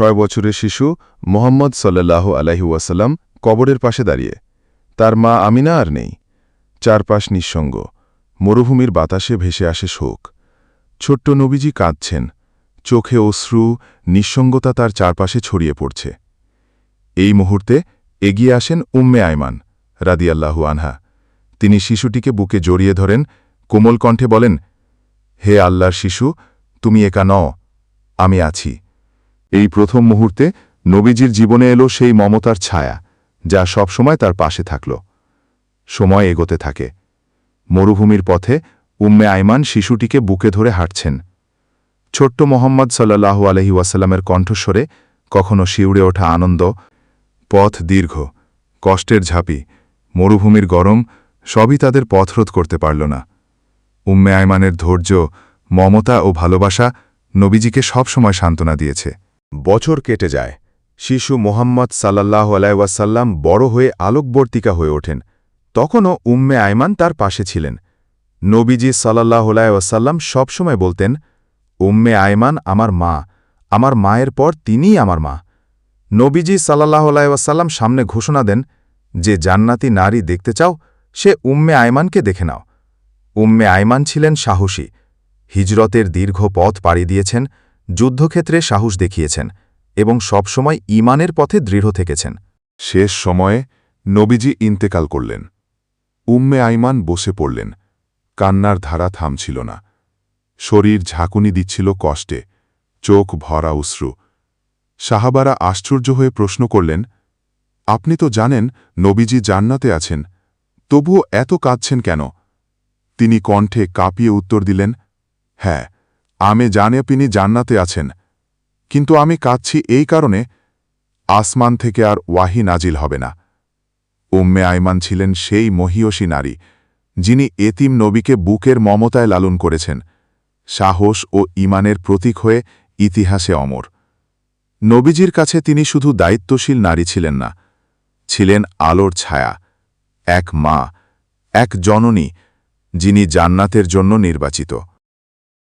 ছয় বছরের শিশু মোহাম্মদ সাল্লাহ আলাহি ওয়াসাল্লাম কবরের পাশে দাঁড়িয়ে। তার মা আমিনা আর নেই। চারপাশ নিঃসঙ্গ। মরুভূমির বাতাসে ভেসে আসে শোক। ছোট্ট নবীজি কাঁদছেন। চোখে অশ্রু, নিঃসঙ্গতা তার চারপাশে ছড়িয়ে পড়ছে। এই মুহূর্তে এগিয়ে আসেন উম্মে আয়মান রাদিয়াল্লাহু আনহা। তিনি শিশুটিকে বুকে জড়িয়ে ধরেন, কোমল কণ্ঠে বলেন, হে আল্লাহর শিশু, তুমি একা নও, আমি আছি। এই প্রথম মুহূর্তে নবীজির জীবনে এলো সেই মমতার ছায়া, যা সবসময় তার পাশে থাকল। সময় এগোতে থাকে। মরুভূমির পথে উম্মে আইমান শিশুটিকে বুকে ধরে হাঁটছেন। ছোট্ট মোহাম্মদ সাল্লাহু আলহি ওয়াসাল্লামের কণ্ঠস্বরে কখনো শিউড়ে ওঠা আনন্দ, পথ দীর্ঘ, কষ্টের ঝাঁপি, মরুভূমির গরম, সবই তাদের পথরোধ করতে পারল না। উম্মে আয়মানের ধৈর্য, মমতা ও ভালোবাসা নবীজিকে সবসময় সান্ত্বনা দিয়েছে। বছর কেটে যায়। শিশু মোহাম্মদ সাল্লাহ আলাইসাল্লাম বড় হয়ে আলোকবর্তিকা হয়ে ওঠেন। তখনও উম্মে আয়মান তার পাশে ছিলেন। নবীজি সাল্লাহ আলাইসাল্লাম সবসময় বলতেন, উম্মে আয়মান আমার মা, আমার মায়ের পর তিনিই আমার মা। নবীজি সাল্লাহ আলাইসাল্লাম সামনে ঘোষণা দেন, যে জান্নাতি নারী দেখতে চাও, সে উম্মে আয়মানকে দেখে নাও। উম্মে আয়মান ছিলেন সাহসী। হিজরতের দীর্ঘ পথ পাড়ি দিয়েছেন যুদ্ধক্ষেত্রে সাহস দেখিয়েছেন এবং সবসময় ইমানের পথে দৃঢ় থেকেছেন। শেষ সময়ে নবীজি ইন্তেকাল করলেন। উম্মে আইমান বসে পড়লেন। কান্নার ধারা থামছিল না। শরীর ঝাঁকুনি দিচ্ছিল কষ্টে। চোখ ভরা উশ্রু সাহাবারা আশ্চর্য হয়ে প্রশ্ন করলেন, আপনি তো জানেন নবীজি জান্নাতে আছেন, তবুও এত কাঁদছেন কেন? তিনি কণ্ঠে কাঁপিয়ে উত্তর দিলেন হ্যাঁ আমি জানে তিনি জান্নাতে আছেন, কিন্তু আমি কাঁদছি এই কারণে আসমান থেকে আর ওয়াহি নাজিল হবে না। উম্মে আইমান ছিলেন সেই মহিয়সী নারী, যিনি এতিম নবীকে বুকের মমতায় লালন করেছেন, সাহস ও ইমানের প্রতীক হয়ে ইতিহাসে অমর। নবীজির কাছে তিনি শুধু দায়িত্বশীল নারী ছিলেন না, ছিলেন আলোর ছায়া, এক মা, এক জননী, যিনি জান্নাতের জন্য নির্বাচিত।